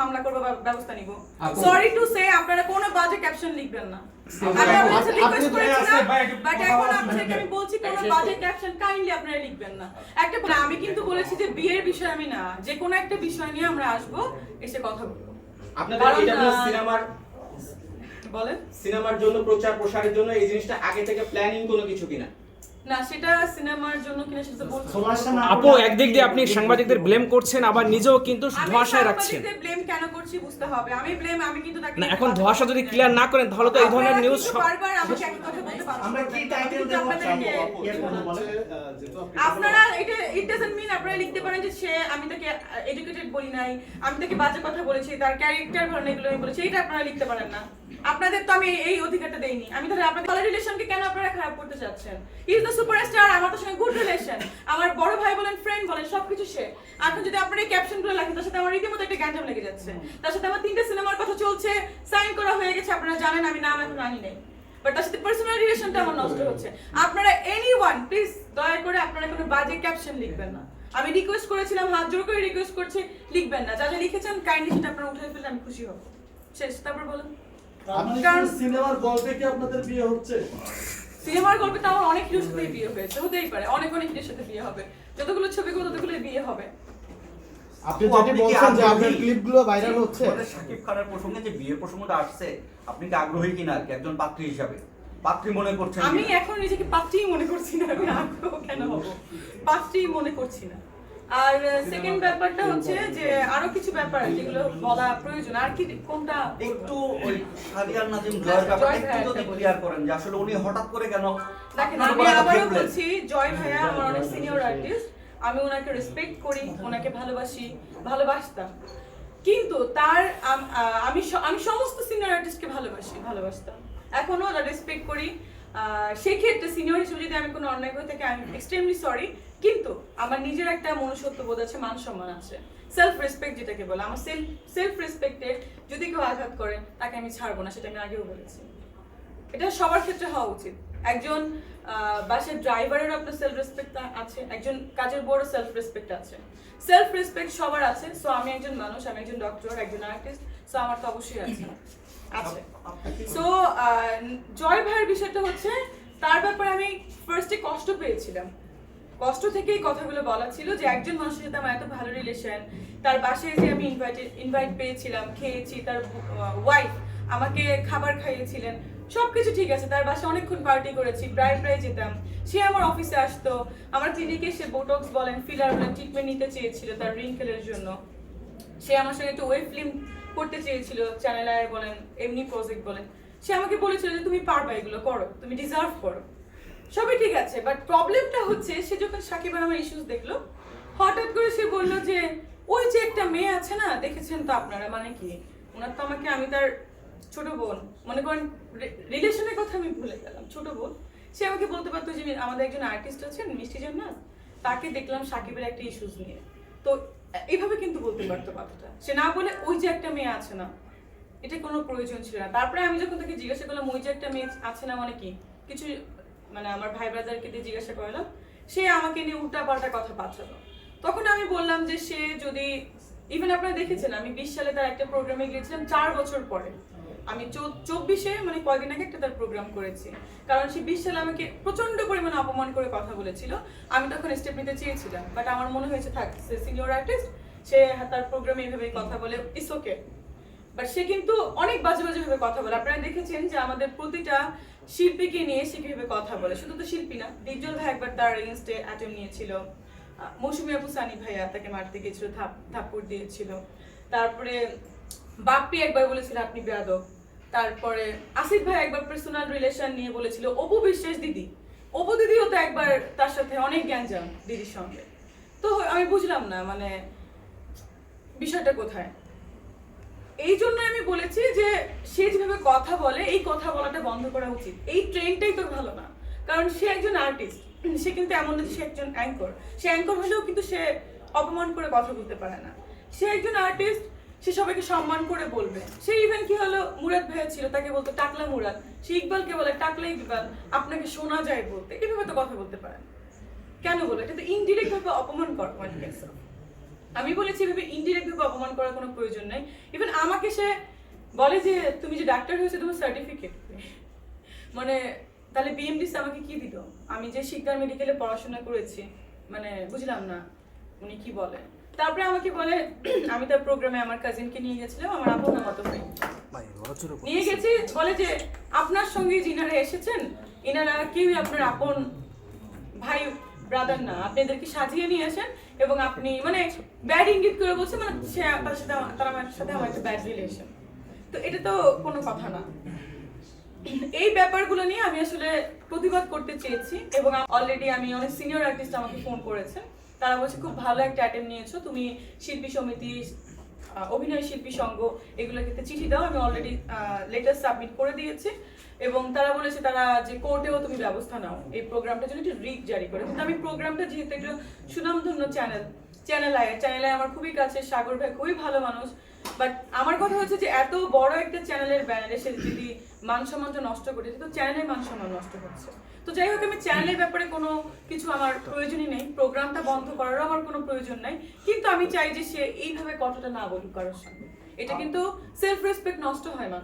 মামলা করব ব্যবস্থা নিব। সরি টু সে আপনারা কোনো বাজে ক্যাপশন লিখবেন না। আমি কিন্তু বলেছি যে বিয়ের বিষয় আমি না যে কোনো একটা বিষয় নিয়ে আমরা আসব এসে কথা বলব। আপনাদের সিনেমার বলেন। সিনেমার জন্য প্রচার প্রসারের জন্য এই জিনিসটা আগে থেকে প্ল্যানিং কোনো কিছু কিনা? না সেটা সিনেমার জন্য কিনা সেটা বলছি আপু একদিক দিয়ে আপনি সাংবাদিকদের ব্লেম করছেন আবার নিজেও কিন্তু আমি রাখছেন সাংবাদিকদের blame কেন করছি বুঝতে হবে। আমি ব্লেম আমি কিন্তু না এখন ধোয়াশা যদি ক্লিয়ার না করেন তাহলে তো এই ধরনের আপনারা নিউজ বারবার আমাকে একই কথা বলতে পারছেন আমরা কি টাইটেল দেব আপনাদেরকে করব বলেন? আপনারা এটা ইট ডাজন্ট মিন আপনারা লিখতে পারেন যে সে আমি তাকে এডুকেটেড বলি নাই আমি তাকে বাজে কথা বলেছি তার ক্যারেক্টার ভালো এগুলো আমি বলেছি এটা আপনারা লিখতে পারেন না। আপনাদের তো আমি এই অধিকারটা দেইনি। আমি তাহলে আপনাদের রিলেশনকে কেন আপনারা খারাপ করতে চাচ্ছেন? ইজ দ্য সুপারস্টার আমার তার সঙ্গে গুড রিলেশন আমার বড় ভাই বলেন ফ্রেন্ড বলেন, সবকিছু সে। যদি এই ক্যাপশনগুলো তার সাথে আমার রীতিমতো একটা গ্যাঞ্জাম লেগে যাচ্ছে। তার সাথে আমার সিনেমার কথা চলছে সাইন করা হয়ে গেছে, আপনারা জানেন, আমি নাম এখন আনি নাই। বাট তার সাথে পার্সোনাল রিলেশনটা আমার নষ্ট হচ্ছে। আপনারা এনিওয়ান প্লিজ দয়া করে আপনারা কোনো বাজে ক্যাপশন লিখবেন না। আমি রিকোয়েস্ট করেছিলাম, হাত জোর করে রিকোয়েস্ট করছি, লিখবেন না। যা যা লিখেছেন কাইন্ডলি সেটা আপনারা উঠে ফেললে আমি খুশি হব। শেষ, তারপর বলুন। কারণ- সিনেমার গল্পে কি আপনাদের বিয়ে হচ্ছে? সিনেমার গল্পে তো আমার অনেক হিরোর সাথে বিয়ে হয়েছে হতেই পারে অনেক অনেক হিরোর সাথে বিয়ে হবে। যতগুলো ছবি করব ততগুলো বিয়ে হবে। আপনি যেটি কি বলছেন যে আপনার আগ্রহী? ক্লিপগুলো ভাইরাল হচ্ছে। আমাদের খানের প্রসঙ্গে যে বিয়ের প্রসঙ্গটা আসছে আপনি কি আগ্রহী কিনা আর কি? একজন পাত্রী হিসাবে। পাত্রী মনে করছেন আমি এখন নিজেকে পাত্রীই মনে করছি না আমি আগ্রহ কেন হব? পাত্রীই মনে করছি না। আর সেকেন্ড ব্যাপারটা হচ্ছে যে আরও কিছু ব্যাপার আছে যেগুলো বলা প্রয়োজন। আর কি কোনটা একটু ওই সাদিয়ার নাজিম জয়ের ব্যাপারটা একটু যদি ক্লিয়ার করেন যে আসলে উনি হঠাৎ করে কেন দেখেন আমি আবারও বলছি জয় ভাইয়া আমার অনেক সিনিয়র আর্টিস্ট আমি ওনাকে রেসপেক্ট করি ওনাকে ভালোবাসি ভালোবাসতাম। কিন্তু তার আমি আমি সমস্ত সিনিয়র আর্টিস্টকে ভালোবাসি ভালোবাসতাম। এখনও রেসপেক্ট করি। সেই ক্ষেত্রে সিনিয়র হিসেবে যদি আমি কোনো অন্যায় করে থাকি আমি এক্সট্রিমলি সরি কিন্তু আমার নিজের একটা মনুষ্যত্ব বোধ আছে, মান সম্মান আছে। সেলফ রেসপেক্ট যেটাকে বলে, আমার সেলফ সেলফ রেসপেক্টে যদি কেউ আঘাত করে, তাকে আমি ছাড়বো না, সেটা আমি আগেও বলেছি। এটা সবার ক্ষেত্রে হওয়া উচিত। একজন বাসের ড্রাইভারের আপনার সেলফ রেসপেক্ট আছে, একজন কাজের বড় সেলফ রেসপেক্ট আছে। সেলফ রেসপেক্ট সবার আছে সো আমি একজন মানুষ, আমি একজন ডক্টর একজন আর্টিস্ট সো আমার তো অবশ্যই আছে। আছে সো জয় ভাইয়ের বিষয়টা হচ্ছে তার ব্যাপারে আমি ফার্স্টে কষ্ট পেয়েছিলাম। কষ্ট থেকেই কথাগুলো বলা ছিল যে একজন মানুষের সাথে আমার এত ভালো রিলেশন তার বাসায় যে আমি ইনভাইটেড ইনভাইট পেয়েছিলাম খেয়েছি তার ওয়াইফ আমাকে খাবার খাইয়েছিলেন সবকিছু ঠিক আছে তার বাসায় অনেকক্ষণ পার্টি করেছি প্রায় প্রায় যেতাম। সে আমার অফিসে আসতো আমার ক্লিনিকে সে বোটক্স বলেন ফিলার বলেন ট্রিটমেন্ট নিতে চেয়েছিল তার রিঙ্কেলের জন্য। সে আমার সঙ্গে একটা ওয়েব ফিল্ম করতে চেয়েছিল চ্যানেল আয় বলেন, এমনি প্রজেক্ট বলেন। সে আমাকে বলেছিল যে তুমি পারবা এগুলো করো, তুমি ডিজার্ভ করো। সবই ঠিক আছে বাট প্রবলেমটা হচ্ছে সে যখন সাকিব আমার ইস্যুস দেখল, হঠাৎ করে সে বলল যে, ওই যে একটা মেয়ে আছে না, দেখেছেন তো আপনারা মানে কি? ওনার তো আমাকে, আমি তার ছোট বোন, মনে করেন রিলেশনের কথা আমি ভুলে গেলাম, ছোট বোন। সে আমাকে বলতে পারতো যে, আমাদের একজন আর্টিস্ট আছেন, মিষ্টি জান্নাত, তাকে দেখলাম সাকিবের একটা ইস্যুস নিয়ে। তো এইভাবে কিন্তু বলতে পারতো কথাটা। সে না বলে ওই যে একটা মেয়ে আছে না, এটা কোনো প্রয়োজন ছিল না। তারপরে আমি যখন তাকে জিজ্ঞাসা করলাম, ওই যে একটা মেয়ে আছে না মানে কি? কিছু মানে আমার ভাই ব্রাদারকে দিয়ে জিজ্ঞাসা করলাম, সে আমাকে নিয়ে উল্টা পাল্টা কথা পাঠালো। তখন আমি বললাম যে সে যদি ইভেন আপনারা দেখেছেন, আমি বিশ সালে তার একটা প্রোগ্রামে গিয়েছিলাম, চার বছর পরে। আমি চব্বিশে মানে কয়দিন আগে একটা তার প্রোগ্রাম করেছি। কারণ সে বিশ সালে আমাকে প্রচণ্ড পরিমাণে অপমান করে কথা বলেছিল। আমি তখন স্টেপ নিতে চেয়েছিলাম। বাট আমার মনে হয়েছে, থাক, সে সিনিয়র আর্টিস্ট সে তার প্রোগ্রামে এইভাবে কথা বলে ইস ওকে বাট সে কিন্তু অনেক বাজে বাজে ভাবে কথা বলে। আপনারা দেখেছেন যে আমাদের প্রতিটা শিল্পীকে নিয়ে সে কীভাবে কথা বলে। শুধু তো শিল্পী না ডিপজল ভাই একবার তার এগেনস্টে অ্যাটেম নিয়েছিল। মৌসুমী আপু সানি ভাইয়া তাকে মারতে গিয়েছিল থাপ থাপ্পড় দিয়েছিল। তারপরে বাপ্পি একবার বলেছিল, আপনি বেয়াদব। তারপরে আসিফ ভাই একবার পার্সোনাল রিলেশন নিয়ে বলেছিল, অপু বিশ্বাস দিদি। অপু দিদিও তো একবার তার সাথে অনেক জ্ঞানজাম দিদির সঙ্গে। তো আমি বুঝলাম না মানে বিষয়টা কোথায়? এই জন্য আমি বলেছি যে সে যেভাবে কথা বলে, এই কথা বলাটা বন্ধ করা উচিত। এই ট্রেনটাই তো ভালো না। কারণ সে একজন আর্টিস্ট সে কিন্তু এমন না যে সে একজন অ্যাঙ্কর সে অ্যাঙ্কর হলেও কিন্তু সে অপমান করে কথা বলতে পারে না। সে একজন আর্টিস্ট সে সবাইকে সম্মান করে বলবে। সে ইভেন কি হলো, মুরাদ ভাইয়া ছিল, তাকে বলতো, টাকলা মুরাদ, সে ইকবালকে বলে, টাকলা ইকবাল, আপনাকে শোনা যায় বলতে। এভাবে তো কথা বলতে পারেন কেন বলে? এটা তো ইনডিরেক্ট ভাবে অপমান কর আমি বলেছি এভাবে ইনডিরেক্ট ভাবে অপমান করার কোনো প্রয়োজন নাই। ইভেন আমাকে সে বলে যে, তুমি যে ডাক্তার হয়েছে, তোমার সার্টিফিকেট মানে তাহলে বিএমডিসি আমাকে কি দিল? আমি যে শিকদার মেডিকেলে পড়াশোনা করেছি মানে বুঝলাম না, উনি কি বলে? তারপরে আমাকে বলে আমি তার প্রোগ্রামে আমার কাজিনকে নিয়ে গেছিলাম আমার আপন মতো নিয়ে গেছি বলে যে আপনার সঙ্গে যিনারা এসেছেন এনারা কেউই আপনার আপন ভাই ব্রাদার না। আপনি এদেরকে সাজিয়ে নিয়ে আসেন এবং আপনি মানে ব্যাড ইঙ্গিত করে বলছে মানে সে তার সাথে তার আমার সাথে আমার একটা ব্যাড রিলেশন তো এটা তো কোনো কথা না। এই ব্যাপারগুলো নিয়ে আমি আসলে প্রতিবাদ করতে চেয়েছি এবং অলরেডি আমি অনেক সিনিয়র আর্টিস্ট আমাকে ফোন করেছে তারা বলছে, খুব ভালো একটা অ্যাটেম্প নিয়েছো। তুমি শিল্পী সমিতি অভিনয় শিল্পী সংঘ এগুলো ক্ষেত্রে চিঠি দাও। আমি অলরেডি লেটার সাবমিট করে দিয়েছি। এবং তারা বলেছে, তারা যে কোর্টেও তুমি ব্যবস্থা নাও। এই প্রোগ্রামটার জন্য একটু রিট জারি করে। কিন্তু আমি প্রোগ্রামটা যেহেতু একটু সুনামধন্য চ্যানেল চ্যানেল আয় চ্যানেলে আমার খুবই কাছে। সাগর ভাই খুবই ভালো মানুষ। বাট আমার কথা হচ্ছে যে, এত বড় একটা চ্যানেলের ব্যানারে সে যদি মান সম্মানটা নষ্ট করে তো চ্যানেলের মান সম্মান নষ্ট হচ্ছে। তো যাই হোক আমি চ্যানেলের ব্যাপারে কোনো কিছু আমার প্রয়োজনই নেই প্রোগ্রামটা বন্ধ করারও আমার কোনো প্রয়োজন নাই কিন্তু আমি চাই যে সে এইভাবে কথাটা না বলুক কারোর সঙ্গে। এটা কিন্তু সেলফ রেসপেক্ট নষ্ট হয় মানুষ